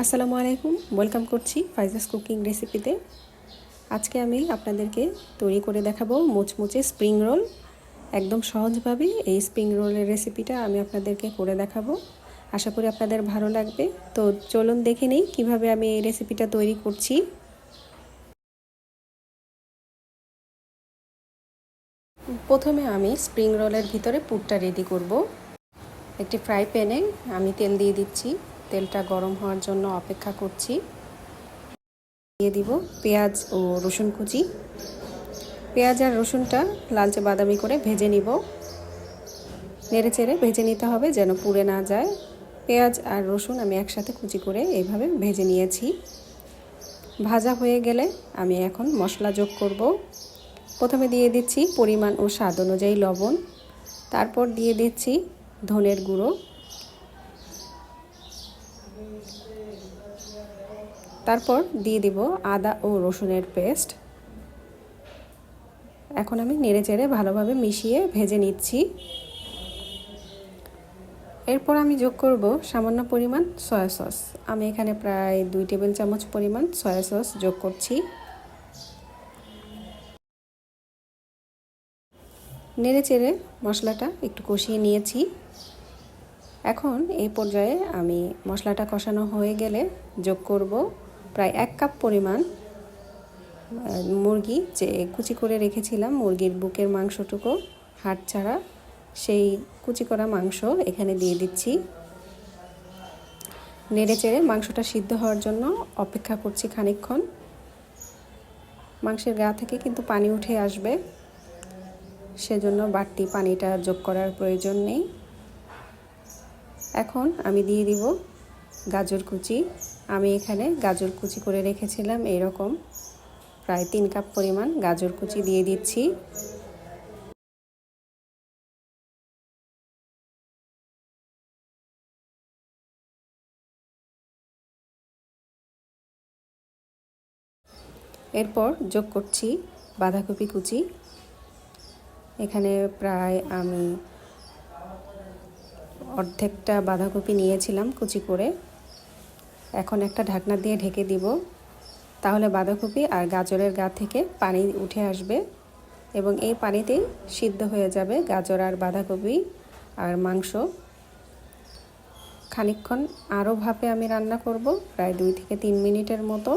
আসসালামু আলাইকুম। ওয়েলকাম করছি ফাইজাস কুকিং রেসিপিতে আজকে আমি আপনাদেরকে তৈরি করে দেখাবো মুচমুচে স্প্রিং রোল একদম সহজভাবে এই স্প্রিং রোলের রেসিপিটা আমি আপনাদেরকে করে দেখাবো। আশা করি আপনাদের ভালো লাগবে। তো চলুন দেখে নেই কীভাবে আমি এই রেসিপিটা তৈরি করছি। প্রথমে আমি স্প্রিং রোলের ভিতরে পুরটা রেডি করব। একটি ফ্রাই প্যানে আমি তেল দিয়ে দিচ্ছি। তেলটা গরম হওয়ার জন্য অপেক্ষা করছি। দিয়ে দিব পেঁয়াজ ও রসুন কুচি। পেঁয়াজ আর রসুনটা লালচে বাদামি করে ভেজে নিব। নেড়ে চেড়ে ভেজে নিতে হবে যেন পুড়ে না যায়। পেঁয়াজ আর রসুন আমি একসাথে কুচি করে এইভাবে ভেজে নিয়েছি। ভাজা হয়ে গেলে আমি এখন মশলা যোগ করব। প্রথমে দিয়ে দিচ্ছি পরিমাণ ও স্বাদ অনুযায়ী লবণ। তারপর দিয়ে দিচ্ছি ধনের গুঁড়ো। তারপর দিয়ে দিব আদা ও রসুনের পেস্ট। এখন আমি নেড়ে চেড়ে ভালোভাবে মিশিয়ে ভেজে নিচ্ছি। এরপর আমি যোগ করব সামান্য পরিমাণ সয়া সস। আমি এখানে প্রায় দুই টেবিল চামচ পরিমাণ সয়া সস যোগ করছি। নেড়ে চেড়ে মশলাটা একটু কষিয়ে নিয়েছি। এখন এই পর্যায়ে আমি মশলাটা কষানো হয়ে গেলে যোগ করব প্রায় এক কাপ পরিমাণ মুরগি যে কুচি করে রেখেছিলাম, মুরগির বুকের মাংসটুকু হাট ছাড়া, সেই কুচি করা মাংস এখানে দিয়ে দিচ্ছি। নেড়ে চেড়ে মাংসটা সিদ্ধ হওয়ার জন্য অপেক্ষা করছি খানিক্ষণ মাংসের গা থেকে কিন্তু পানি উঠে আসবে, সেজন্য বাড়তি পানিটা যোগ করার প্রয়োজন নেই। এখন আমি দিয়ে দিব গাজর কুচি। আমি এখানে গাজর কুচি করে রেখেছিলাম, এরকম। প্রায় তিন কাপ পরিমাণ গাজর কুচি দিয়ে দিচ্ছি। এরপর যোগ করছি বাঁধাকপি কুচি। এখানে প্রায় আমি অর্ধেকটা বাঁধাকপি নিয়েছিলাম কুচি করে। এখন একটা ঢাকনা দিয়ে ঢেকে দিব। তাহলে বাঁধাকপি আর গাজরের গা থেকে পানি উঠে আসবে এবং এই পানিতেই সিদ্ধ হয়ে যাবে গাজর আর বাঁধাকপি আর মাংস। খানিক্ষণ আরও ভাপে আমি রান্না করব, প্রায় দুই থেকে তিন মিনিটের মতো।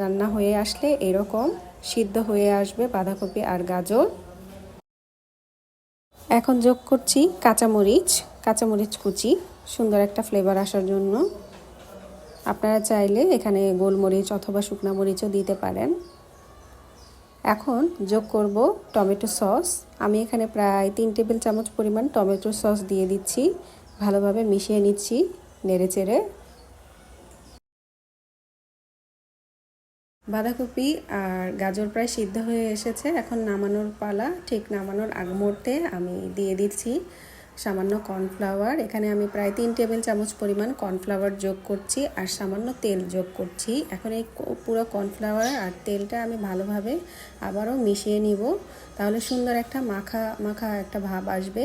রান্না হয়ে আসলে এরকম সিদ্ধ হয়ে আসবে বাঁধাকপি আর গাজর। এখন যোগ করছি কাঁচামরিচ কাঁচামরিচ কুচি, সুন্দর একটা ফ্লেভার আসার জন্য। আপনারা চাইলে এখানে গোলমরিচ অথবা শুকনা মরিচও দিতে পারেন। এখন যোগ করব টমেটো সস। আমি এখানে প্রায় তিন টেবিল চামচ পরিমাণ টমেটো সস দিয়ে দিচ্ছি। ভালোভাবে মিশিয়ে নিচ্ছি নেড়ে চেড়ে বাঁধাকপি আর গাজর প্রায় সিদ্ধ হয়ে এসেছে। এখন নামানোর পালা, ঠিক নামানোর আগ মুহূর্তে আমি দিয়ে দিচ্ছি। সামান্য কর্নফ্লাওয়ার। এখানে আমি প্রায় তিন টেবিল চামচ পরিমাণ কর্নফ্লাওয়ার যোগ করছি আর সামান্য তেল যোগ করছি। এখন এই পুরো কর্নফ্লাওয়ার আর তেলটা আমি ভালোভাবে আবারও মিশিয়ে নিব। তাহলে সুন্দর একটা মাখা মাখা একটা ভাব আসবে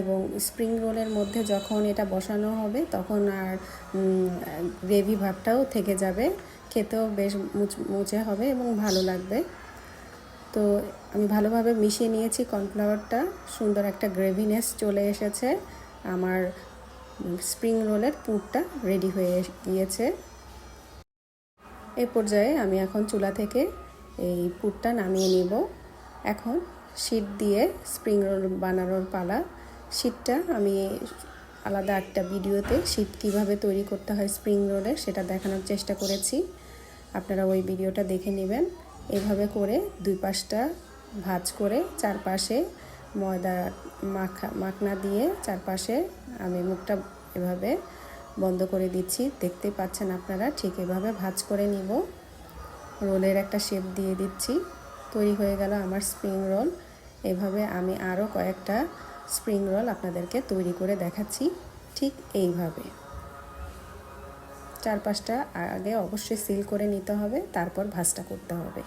এবং স্প্রিং রোলের মধ্যে যখন এটা বসানো হবে তখন আর গ্রেভি ভাবটাও থেকে যাবে। খেতেও বেশ মুচে হবে এবং ভালো লাগবে। তো আমি ভালোভাবে মিশিয়ে নিয়েছি কর্নফ্লাওয়ারটা। সুন্দর একটা গ্রেভিনেস চলে এসেছে। আমার স্প্রিং রোলের পুরটা রেডি হয়ে গিয়েছে। এই পর্যায়ে আমি এখন চুলা থেকে এই পুরটা নামিয়ে নিব। এখন শীত দিয়ে স্প্রিং রোল বানানোর পালা। শীতটা আমি আলাদা একটা ভিডিওতে শীত কীভাবে তৈরি করতে হয় স্প্রিং রোলের সেটা দেখানোর চেষ্টা করেছি। আপনারা ওই ভিডিওটা দেখে নেবেন। এভাবে করে দুই পাশটা ভাজ করে চারপাশে ময়দা মাখা, মাখনা দিয়ে চারপাশে আমি মুখটা এভাবে বন্ধ করে দিচ্ছি। দেখতেই পাচ্ছেন আপনারা, ঠিক এভাবে ভাজ করে নিব। রোলের একটা শেপ দিয়ে দিচ্ছি। তৈরি হয়ে গেল আমার স্প্রিং রোল এভাবে আমি আরও কয়েকটা স্প্রিং রোল আপনাদেরকে তৈরি করে দেখাচ্ছি। ঠিক এইভাবে। চারপাশটা আগে অবশ্যই সিল করে নিতে হবে, তারপর ভাজটা করতে হবে।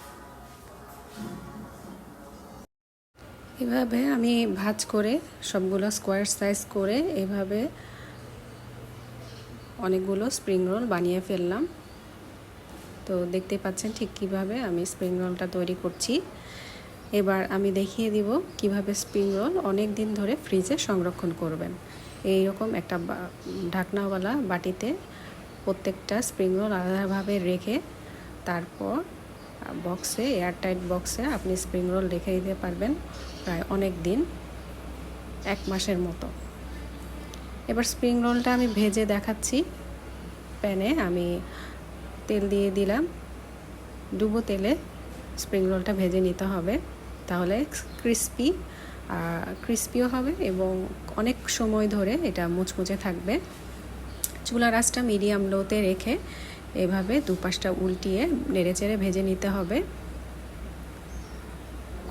এভাবে আমি ভাজ করে সবগুলো স্কোয়ার সাইজ করে এভাবে অনেকগুলো স্প্রিং রোল বানিয়ে ফেললাম। তো দেখতে পাচ্ছেন ঠিক কীভাবে আমি স্প্রিং রোলটা তৈরি করছি। এবার আমি দেখিয়ে দিব কীভাবে স্প্রিং রোল অনেক দিন ধরে ফ্রিজে সংরক্ষণ করবেন। এই রকম একটা ঢাকনাওয়ালা বাটিতে প্রত্যেকটা স্প্রিং রোল আলাদাভাবে রেখে তারপর বক্সে এয়ারটাইট বক্সে আপনি স্প্রিং রোল রেখে দিতে পারবেন প্রায় অনেক দিন, এক মাসের মতো। এবার স্প্রিং রোলটা আমি ভেজে দেখাচ্ছি। প্যানে আমি তেল দিয়ে দিলাম। ডুবো তেলে স্প্রিং রোলটা ভেজে নিতে হবে। তাহলে ক্রিস্পি ক্রিস্পিও হবে এবং অনেক সময় ধরে এটা মুচমুচে থাকবে। চুলার আঁচটা মিডিয়াম লোতে রেখে এভাবে দুপাশটা উল্টিয়ে নেড়েচেড়ে ভেজে নিতে হবে।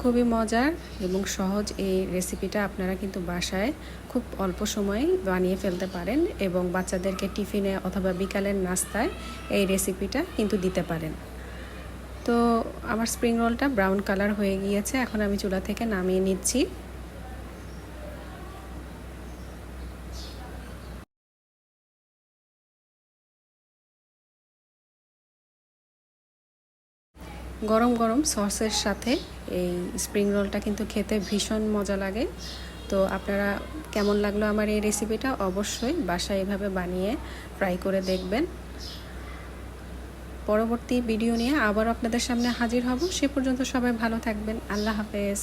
খুবই মজার এবং সহজ এই রেসিপিটা আপনারা কিন্তু বাসায় খুব অল্প সময়ে বানিয়ে ফেলতে পারেন এবং বাচ্চাদেরকে টিফিনে অথবা বিকালের নাস্তায় এই রেসিপিটা কিন্তু দিতে পারেন। তো আমার স্প্রিং রোলটা ব্রাউন কালার হয়ে গিয়েছে, এখন আমি চুলা থেকে নামিয়ে নিচ্ছি। গরম গরম সসের সাথে এই স্প্রিং রোলটা কিন্তু খেতে ভীষণ মজা লাগে। তো আপনারা কেমন লাগল আমার এই রেসিপিটা অবশ্যই বাসায় এভাবে বানিয়ে ট্রাই করে দেখবেন। পরবর্তী ভিডিও নিয়ে আবার আপনাদের সামনে হাজির হব। সে পর্যন্ত সবাই ভালো থাকবেন। আল্লাহ হাফেজ।